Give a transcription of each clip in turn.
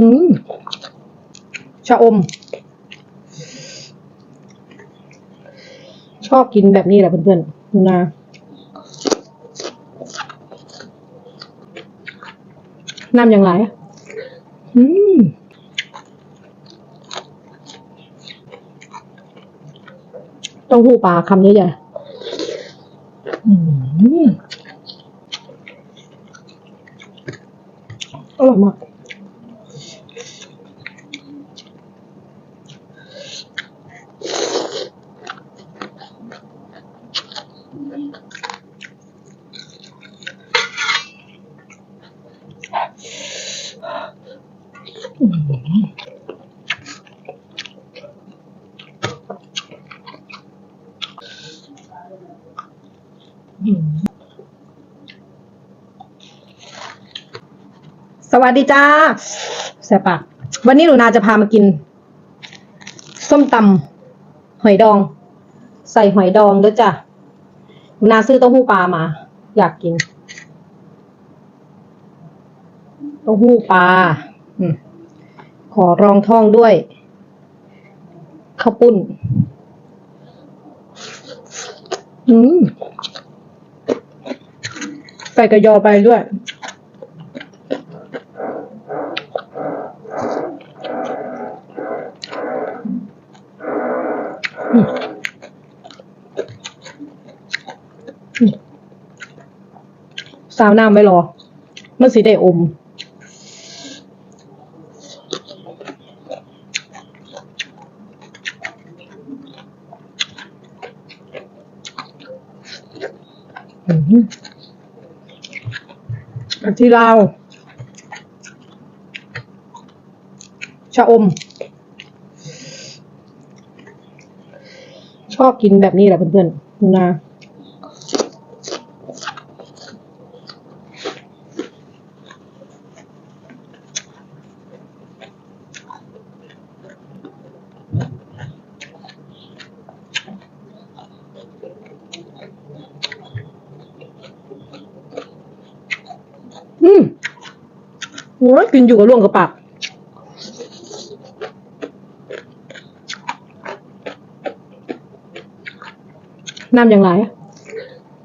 อืมชะอม ชอบกินแบบนี้แหละเพื่อนๆหนูนาน้ำอย่างไรอะอืมต้าหู้ปลาคำใหญ่ๆอืมอร่อยมาก สวัสดีจ้าแซ่บปากวันนี้หนูนาจะพามากิน ส้มตำหอยดอง ใส่หอยดองด้วยจ้ะหนูนาซื้อเต้าหู้ปลามา อยากกินเต้าหู้ปลาอขอรองท้องด้วยข้าวปุ้นใส่กระยอไปด้วย สาวน้ำไว้รอ มันสีได้อม อันที่ลาวชะอม ชอบกินแบบนี้แหละเพื่อนๆนูนา อืมโอ้ยกินอยู่กับล่วงกับปากน้ำอย่างไรอะ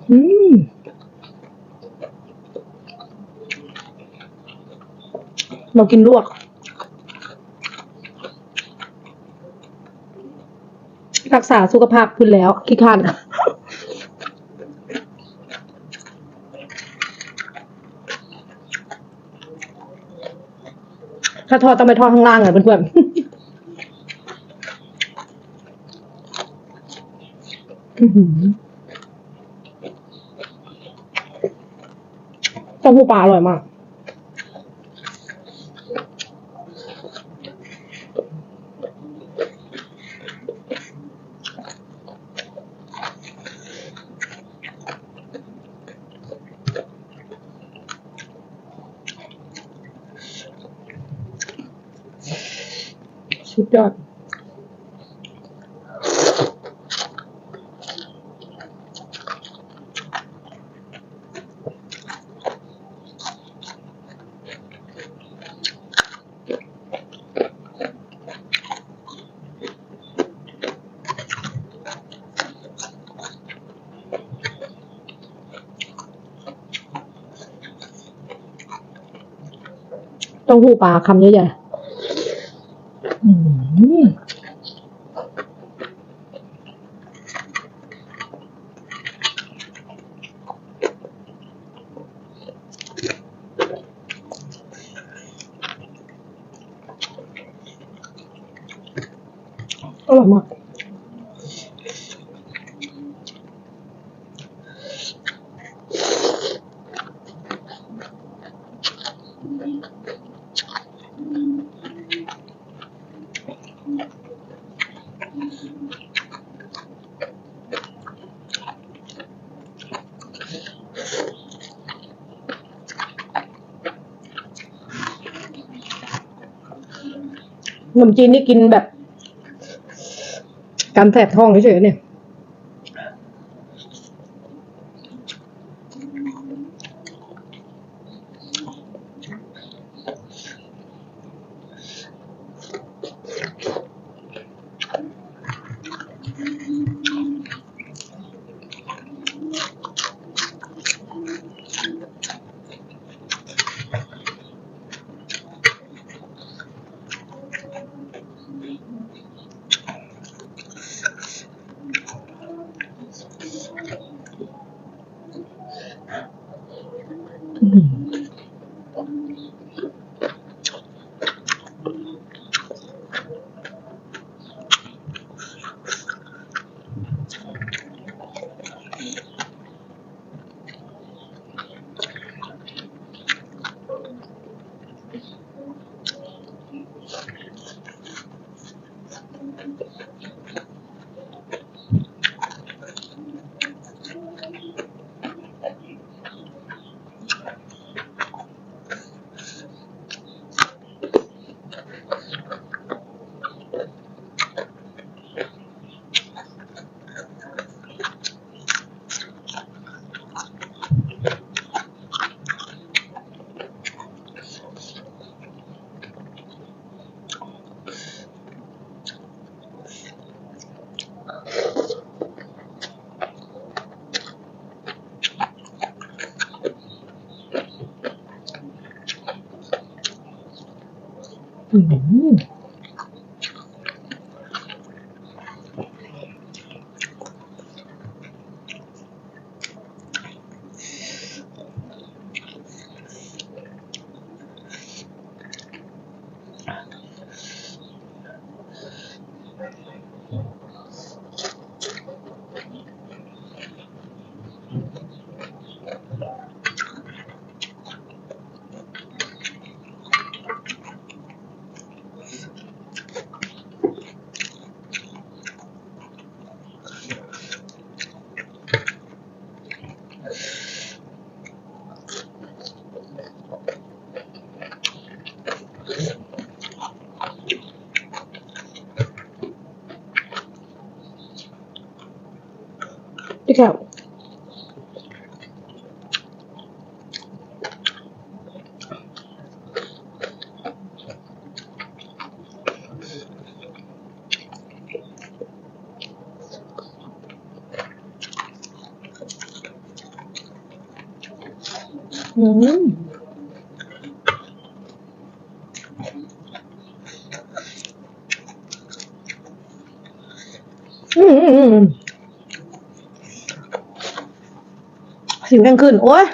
อืมเรากินลวกรักษาสุขภาพขึ้นแล้วขี้คร้าน ถ้าทอดต้องไปทอดข้างล่างอะเพื่อนๆอื้อหือเต้าหู้ปลาอร่อยมาก สุดยอดเต้าหู้ปลาคำใหญ่ๆอืมอร่อยมาก ข นมจีนนี่กินแบบการแสบท้องเฉยๆเนี่ย 何? อืม พี่แก้วอืมอืมอืมอืม สิวแดงขึ้น โอ้ย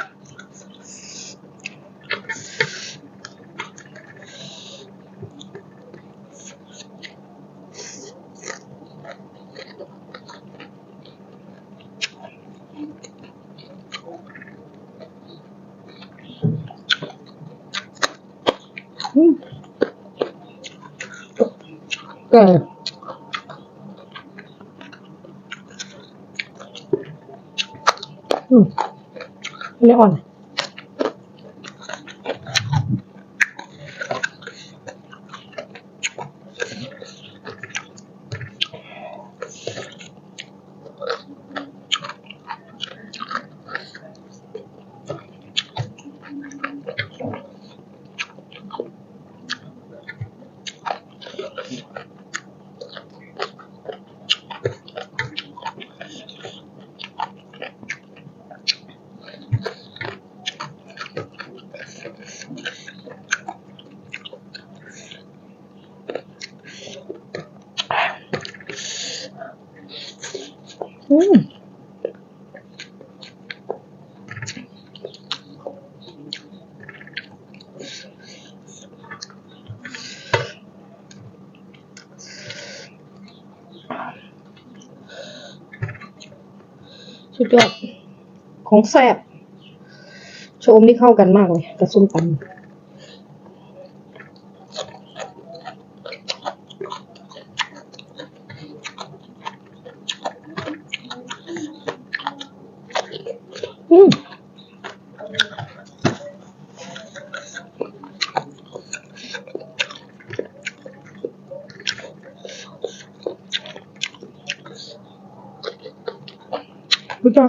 อืมแก่อืม ไม่ สุดยอด ของแซ่บโชมนี่เข้ากันมากเลยกับส้มตำ รู้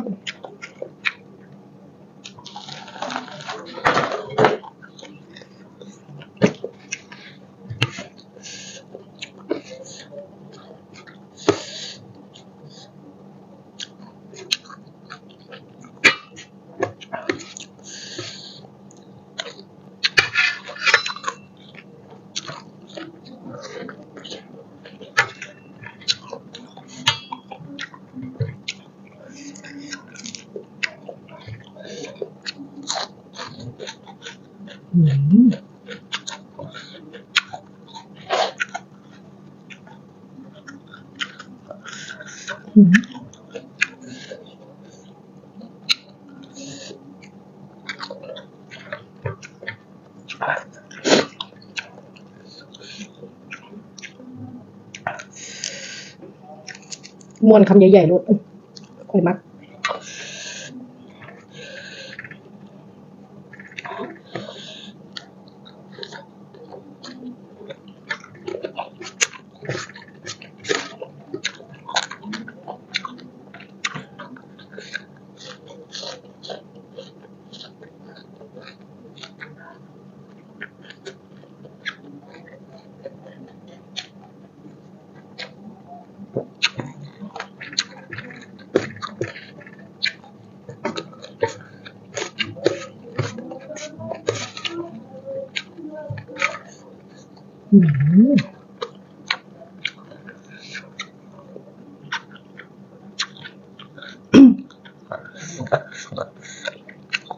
มวนคำใหญ่ๆรถค่อยมัก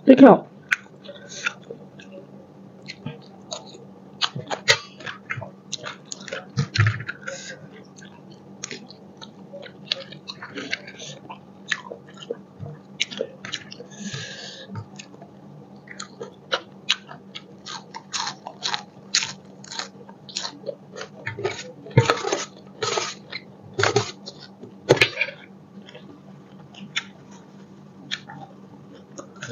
พริ ค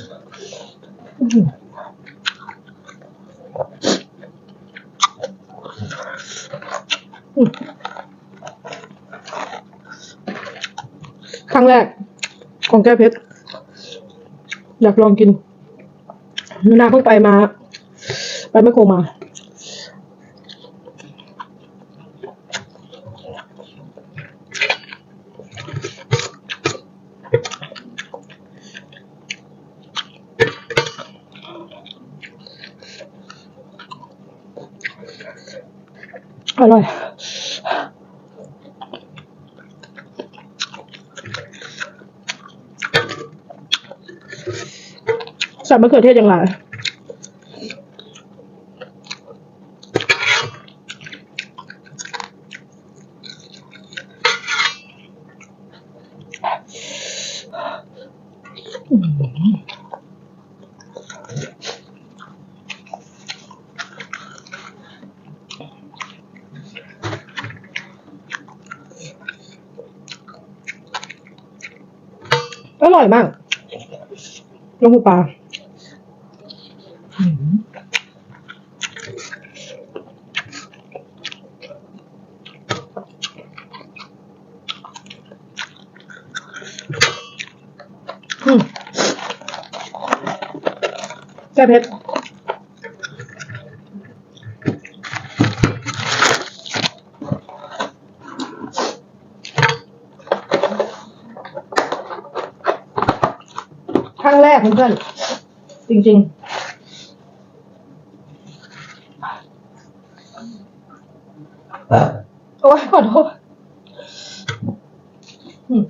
รั้งแรก ของแก้เพชร อยากลองกิน นาเพิ่งไปมา ไปแม่โกมา อร่อย ใส่มะเขือเทศอย่างไรอ ร่อยมากน้ำหูปลาอืมแซ่บเผ็ดครั้งแรก เพื่อนๆ จริง ๆ โอ้ยขอโทษอืม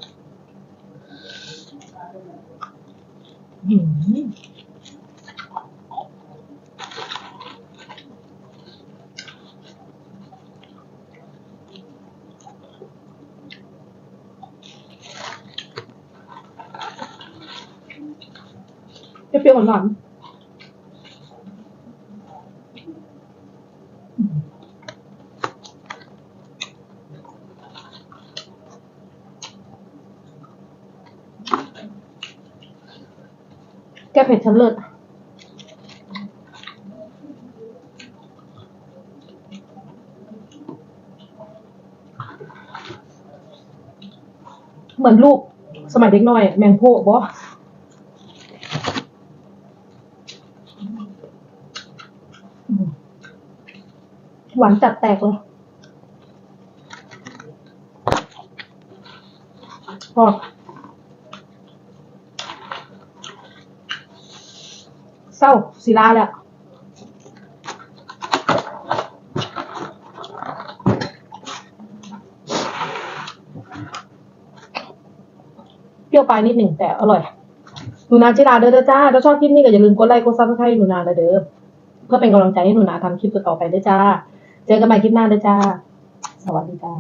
อืมเปรี้ ยวหวานแก้เผ็ดชั้นเลิศเหมือนลูกสมัยเด็กน้อย แมงโพบอ หวานจัดแตกเลยพอเศร้าศิลาแล้วเปรี้ยวปลายนิดหนึ่งแต่อร่อย หนูนาจิราเด้อเด้อจ้าถ้าชอบคลิปนี้ก็อย่าลืมกดไลค์กดซับสไครต์หนูนาเด้อเด้อเพื่อเป็นกำลังใจให้หนูนาทำคลิปต่อไปด้วยจ้า เจอกันใหม่คลิปหน้าเลยจ้า สวัสดีจ้า